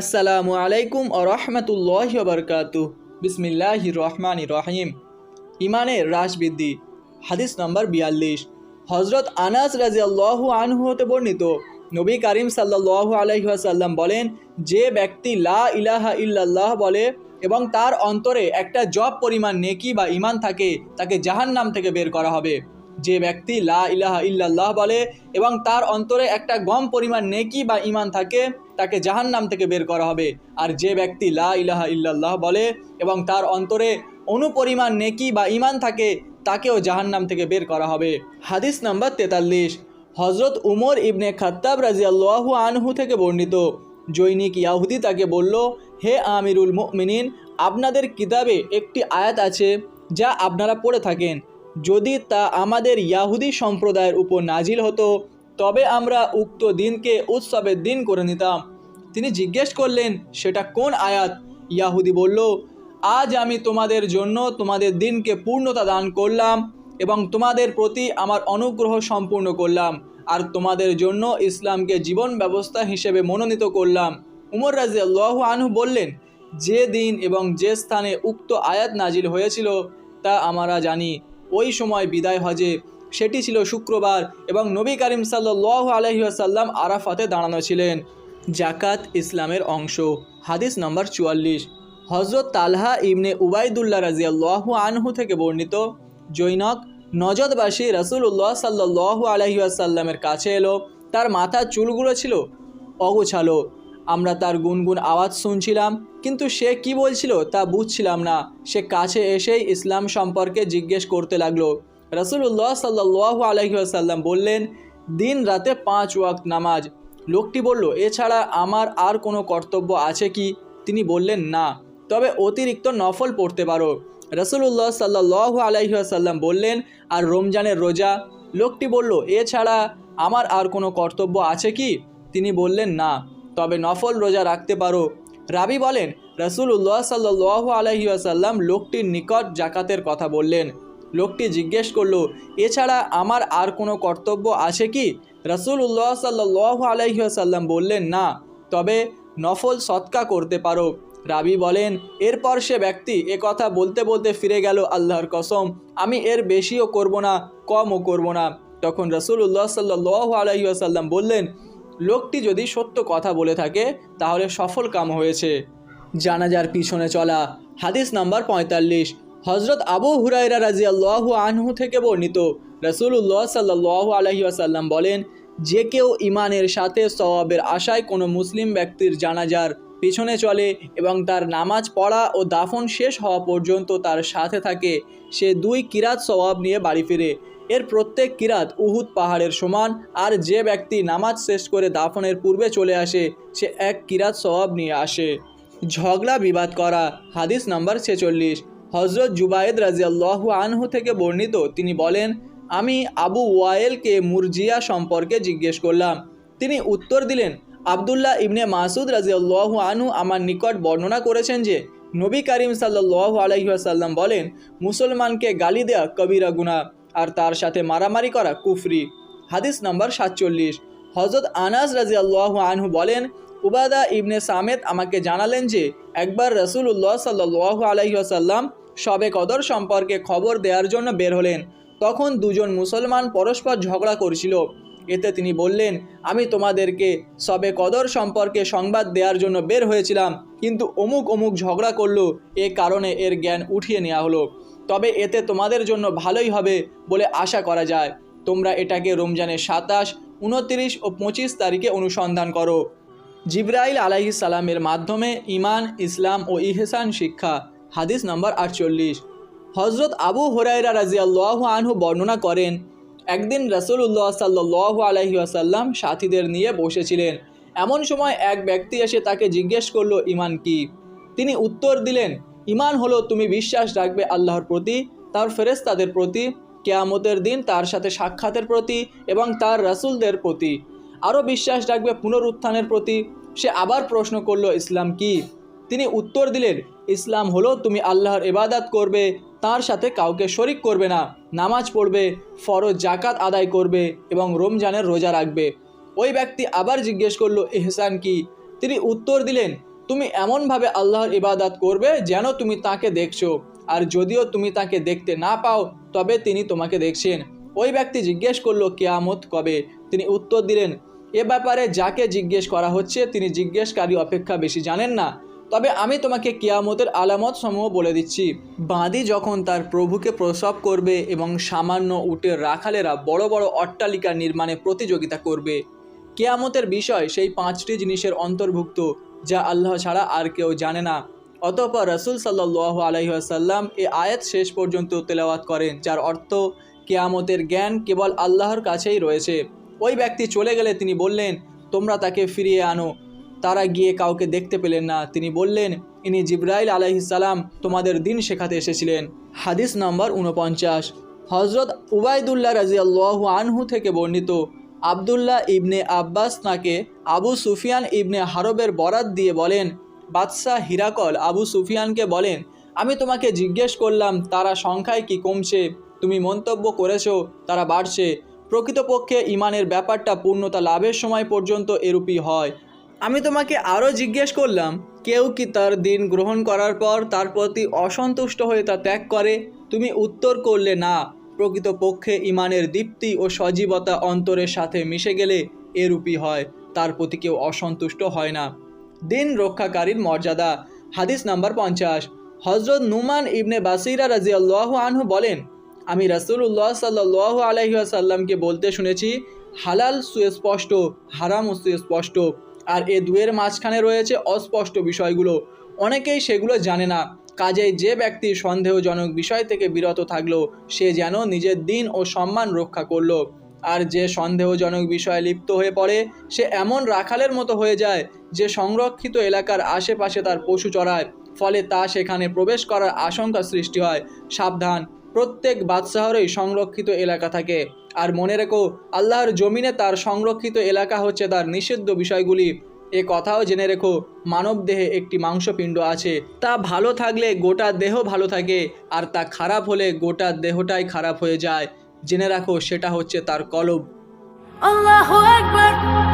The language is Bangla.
আসসালামু আলাইকুম ও রহমতুল্লাহ বরকাতু বিসমিল্লাহ রহমান রহিম ইমানের হ্রাস বৃদ্ধি। হাদিস নম্বর বিয়াল্লিশ। হজরত আনাস রাজিয়াল্লাহ আনহু হতে বর্ণিত। নবী করিম সাল্লাহ আলহিহাসাল্লাম বলেন, যে ব্যক্তি লা ইলাহা ইল্লাল্লাহ বলে এবং তার অন্তরে একটা জব পরিমাণ নেকি বা ইমান থাকে, তাকে জাহান্নাম থেকে বের করা হবে। যে ব্যক্তি লা ইলাহা ইল্লাল্লাহ বলে এবং তার অন্তরে একটা গম পরিমাণ নেকি বা ইমান থাকে, তাকে জাহান্নাম থেকে বের করা হবে। আর যে ব্যক্তি লা ইলাহা ইল্লাল্লাহ বলে এবং তার অন্তরে অনুপরিমাণ নেকি বা ইমান থাকে, তাকেও জাহান্নাম থেকে বের করা হবে। হাদিস নাম্বার তেতাল্লিশ। হজরত উমর ইবনে খাত্তাব রাজিয়াল্লাহু আনহু থেকে বর্ণিত। জৈনিক ইয়াহুদি তাকে বলল, হে আমিরুল মুমিনিন, আপনাদের কিতাবে একটি আয়াত আছে, যা আপনারা পড়ে থাকেন। যদি তা আমাদের ইয়াহুদি সম্প্রদায়ের উপর নাজিল হতো, তবে আমরা উক্ত দিনকে উৎসবের দিন করে নিতাম। তিনি জিজ্ঞেস করলেন, সেটা কোন আয়াত? ইয়াহুদি বলল, আজ আমি তোমাদের জন্য তোমাদের দিনকে পূর্ণতা দান করলাম এবং তোমাদের প্রতি আমার অনুগ্রহ সম্পূর্ণ করলাম, আর তোমাদের জন্য ইসলামকে জীবন ব্যবস্থা হিসেবে মনোনীত করলাম। উমর রাজি আল্লাহ আনহু বললেন, যে দিন এবং যে স্থানে উক্ত আয়াত নাজিল হয়েছিল, তা আমরা জানি। ওই সময় বিদায় হজে সেটি ছিল শুক্রবার এবং নবী করিম সাল্লাহ আলহিহাসাল্লাম আরাফাতে দাঁড়ানো ছিলেন। জাকাত ইসলামের অংশ। হাদিস নম্বর চুয়াল্লিশ। হজরত তালহা ইবনে উবাইদুল্লাহ রাজিয়াল্লাহ আনহু থেকে বর্ণিত, জৈনক নজদবাসী রসুল্লাহ সাল্লাহ আলহিউসাল্লামের কাছে এলো, তার মাথার চুলগুলো ছিল অগোছালো। আমরা তার গুনগুন আওয়াজ শুনছিলাম, কিন্তু সে কি বলছিল তা বুঝছিলাম না। সে কাছে এসেই ইসলাম সম্পর্কে জিজ্ঞেস করতে লাগল। রসুল্লাহ সাল্লাহ আলহিউসাল্লাম বললেন, দিন রাতে পাঁচ ওয়াক্ত নামাজ। লোকটি বলল, এছাড়া আমার আর কোনো কর্তব্য আছে কি? তিনি বললেন, না, তবে অতিরিক্ত নফল পড়তে পারো। রসুল্লাহ সাল্লাহ আলাইসাল্লাম বললেন, আর রমজানের রোজা? লোকটি বলল, এছাড়া আমার আর কোনো কর্তব্য আছে কি? তিনি বললেন, না। তবে নফল রোজা রাখতে পারো। রাবি বলেন রসুল্লাহ সাল্লাহ আলহিউসাল্লাম লোকটির নিকট জাকাতের কথা বললেন। লোকটি জিজ্ঞেস করল, এছাড়া আমার আর কোনো কর্তব্য আছে কি? রসুল্লাহ সাল্লাহ আলহিউসাল্লাম বললেন, না, তবে নফল সৎকা করতে পারো। রাবি বলেন, এরপর সে ব্যক্তি এ কথা বলতে বলতে ফিরে গেল আল্লাহর কসম, আমি এর বেশিও করব না, কমও করব না। তখন রসুল্লাহ সাল্লাহ আলহিউসাল্লাম বললেন লোকটি যদি সত্য কথা বলে থাকে, তাহলে সফল কাম হয়েছে। জানাজার পিছনে চলা হাদিস নাম্বার পঁয়তাল্লিশ হজরত আবু হুরাইরা রাজি আল্লাহ আনহু থেকে বর্ণিত রসুল্লাহ সাল্লাহ আলহিউসাল্লাম বলেন, যে কেউ ইমানের সাথে সওয়াবের আশায় কোনো মুসলিম ব্যক্তির জানাজার পিছনে চলে এবং তার নামাজ পড়া ও দাফন শেষ হওয়া পর্যন্ত তার সাথে থাকে, সে দুই কিরাত সওয়াব নিয়ে বাড়ি ফিরে। এর প্রত্যেক কিরাত উহুদ পাহাড়ের সমান, আর যে ব্যক্তি নামাজ শেষ করে দাফনের পূর্বে চলে আসে, সে এক কিরাত সওয়াব নিয়ে আসে। ঝগড়া, বিবাদ করা, হাদিস নাম্বার ছেচল্লিশ। হজরত জুবায়েদ রাজিয়াল্লাহু আনহু থেকে বর্ণিত, তিনি বলেন, আমি আবু ওয়ায়েলকে মুরজিয়া সম্পর্কে জিজ্ঞেস করলাম। তিনি উত্তর দিলেন, আবদুল্লাহ ইবনে মাসুদ রাজিয়াল্লাহ আনহু আমার নিকট বর্ণনা করেছেন যে, নবী করিম সাল্লাহ আলহিহাসাল্লাম বলেন, মুসলমানকে গালি দেয়া কবিরা গুনা আর তার সাথে মারামারি করা কুফরি। হাদিস নম্বর সাতচল্লিশ। হজরত আনাস রাজিয়াল্লাহ আনহু বলেন, উবাদা ইবনে সামেদ আমাকে জানালেন যে, একবার রসুল্লাহ সাল্লাহ আলহিহাসাল্লাম সবে কদর সম্পর্কে খবর দেওয়ার জন্য বের হলেন। তখন দুজন মুসলমান পরস্পর ঝগড়া করছিল। এতে তিনি বললেন, আমি তোমাদেরকে সবে কদর সম্পর্কে সংবাদ দেওয়ার জন্য বের হয়েছিলাম, কিন্তু অমুক অমুক ঝগড়া করল। এ কারণে এর জ্ঞান উঠিয়ে নেওয়া হলো। তবে এতে তোমাদের জন্য ভালোই হবে বলে আশা করা যায়। তোমরা এটাকে রমজানের সাতাশ, উনত্রিশ ও পঁচিশ তারিখে অনুসন্ধান করো। জিব্রাইল আলাইহিস সালামের মাধ্যমে ইমান ইসলাম ও ইহসান শিক্ষা। হাদিস নম্বর আটচল্লিশ। হজরত আবু হরাইরা রাজিয়াল্লাহ আনহু বর্ণনা করেন, একদিন রসুল্লাহ সাল্লাহ আলহি আসাল্লাম সাথীদের নিয়ে বসেছিলেন। এমন সময় এক ব্যক্তি এসে তাকে জিজ্ঞেস করল ইমান কি? তিনি উত্তর দিলেন ইমান হলো তুমি বিশ্বাস রাখবে আল্লাহর প্রতি, তার ফেরেস্তাদের প্রতি, কেয়ামতের দিন তার সাথে সাক্ষাতের প্রতি এবং তার রাসুলদের প্রতি। আরও বিশ্বাস রাখবে পুনরুত্থানের প্রতি। সে আবার প্রশ্ন করল, ইসলাম কি? তিনি উত্তর দিলেন, ইসলাম হলো তুমি আল্লাহর ইবাদাত করবে, তার সাথে কাউকে শরিক করবে না। নামাজ পড়বে, ফরজ জাকাত আদায় করবে এবং রমজানের রোজা রাখবে। ওই ব্যক্তি আবার জিজ্ঞেস করল, এহসান কি? তিনি উত্তর দিলেন তুমি এমনভাবে আল্লাহর ইবাদাত করবে যেন তুমি তাকে দেখছ। আর যদিও তুমি তাকে দেখতে না পাও, তবে তিনি তোমাকে দেখছেন। ওই ব্যক্তি জিজ্ঞেস করল, কেয়ামত কবে? তিনি উত্তর দিলেন, এ ব্যাপারে যাকে জিজ্ঞেস করা হচ্ছে, তিনি জিজ্ঞেসকারী অপেক্ষা বেশি জানেন না। তবে আমি তোমাকে কিয়ামতের আলামত সমূহ বলে দিচ্ছি। বাঁদি যখন তার প্রভুকে প্রসব করবে এবং সামান্য উটের রাখালেরা বড় বড় অট্টালিকা নির্মাণে প্রতিযোগিতা করবে, কেয়ামতের বিষয় সেই পাঁচটি জিনিসের অন্তর্ভুক্ত। যা আল্লাহ ছাড়া আর কেউ জানে না। অতঃপর রসুল সাল্লাহ আলহিহাসাল্লাম এ আয়াত শেষ পর্যন্ত তেলাওয়াত করেন, যার অর্থ কেয়ামতের জ্ঞান কেবল আল্লাহর কাছেই রয়েছে। ওই ব্যক্তি চলে গেলে তিনি বললেন, তোমরা তাকে ফিরিয়ে আনো। তারা গিয়ে কাউকে দেখতে পেলেন না। তিনি বললেন, ইনি জিব্রাইল আলাইহিসাল্লাম তোমাদের দিন শেখাতে এসেছিলেন। হাদিস নম্বর উনপঞ্চাশ হজরত উবায়দুল্লাহ রাজিয়াল্লাহ আনহু থেকে বর্ণিত আবদুল্লাহ ইবনে আব্বাস তাকে আবু সুফিয়ান ইবনে হারবের বরাত দিয়ে বলেন, বাদশাহ হিরাকল আবু সুফিয়ানকে বলেন, আমি তোমাকে জিজ্ঞেস করলাম, তারা সংখ্যায় কি কমছে? তুমি মন্তব্য করেছ, তারা বাড়ছে। প্রকৃতপক্ষে ইমানের ব্যাপারটা পূর্ণতা লাভের সময় পর্যন্ত এরূপই হয়। আমি তোমাকে আরও জিজ্ঞেস করলাম, কেউ কি তার দিন গ্রহণ করার পর তার প্রতি অসন্তুষ্ট হয়ে তা ত্যাগ করে? তুমি উত্তর করলে না। প্রকৃতপক্ষে ইমানের দীপ্তি ও সজীবতা অন্তরের সাথে মিশে গেলে এরূপই হয়, তার প্রতি কেউ অসন্তুষ্ট হয় না। দিন রক্ষাকারীর মর্যাদা। হাদিস নাম্বার পঞ্চাশ। হজরত নুমান ইবনে বাসিরা রাজিয়াল্লাহ আনহু বলেন, আমি রাসুল্লাহ সাল্লাহ আলহিহাসাল্লামকে বলতে শুনেছি, হালাল সুস্পষ্ট, হারাম সুস্পষ্ট। আর এ দুয়ের মাঝখানে রয়েছে অস্পষ্ট বিষয়গুলো। অনেকেই সেগুলো জানে না। কাজেই যে ব্যক্তি সন্দেহজনক বিষয় থেকে বিরত থাকল, সে যেন নিজের দিন ও সম্মান রক্ষা করল। আর যে সন্দেহজনক বিষয়ে লিপ্ত হয়ে পড়ে, সে এমন রাখালের মতো হয়ে যায় যে সংরক্ষিত এলাকার আশেপাশে তার পশু চড়ায়। ফলে তা সেখানে প্রবেশ করার আশঙ্কা সৃষ্টি হয়। সাবধান, প্রত্যেক বাদশাহরই সংরক্ষিত এলাকা থাকে। আর মনে রেখো, আল্লাহর জমিনে তার সংরক্ষিত এলাকা হচ্ছে তার নিষিদ্ধ বিষয়গুলি। এ কথাও জেনে রেখো, মানব দেহে একটি মাংসপিণ্ড আছে। তা ভালো থাকলে গোটা দেহ ভালো থাকে, আর তা খারাপ হলে গোটা দেহটাই খারাপ হয়ে যায়। জেনে রাখো, সেটা হচ্ছে তার কলব। আল্লাহ Akbar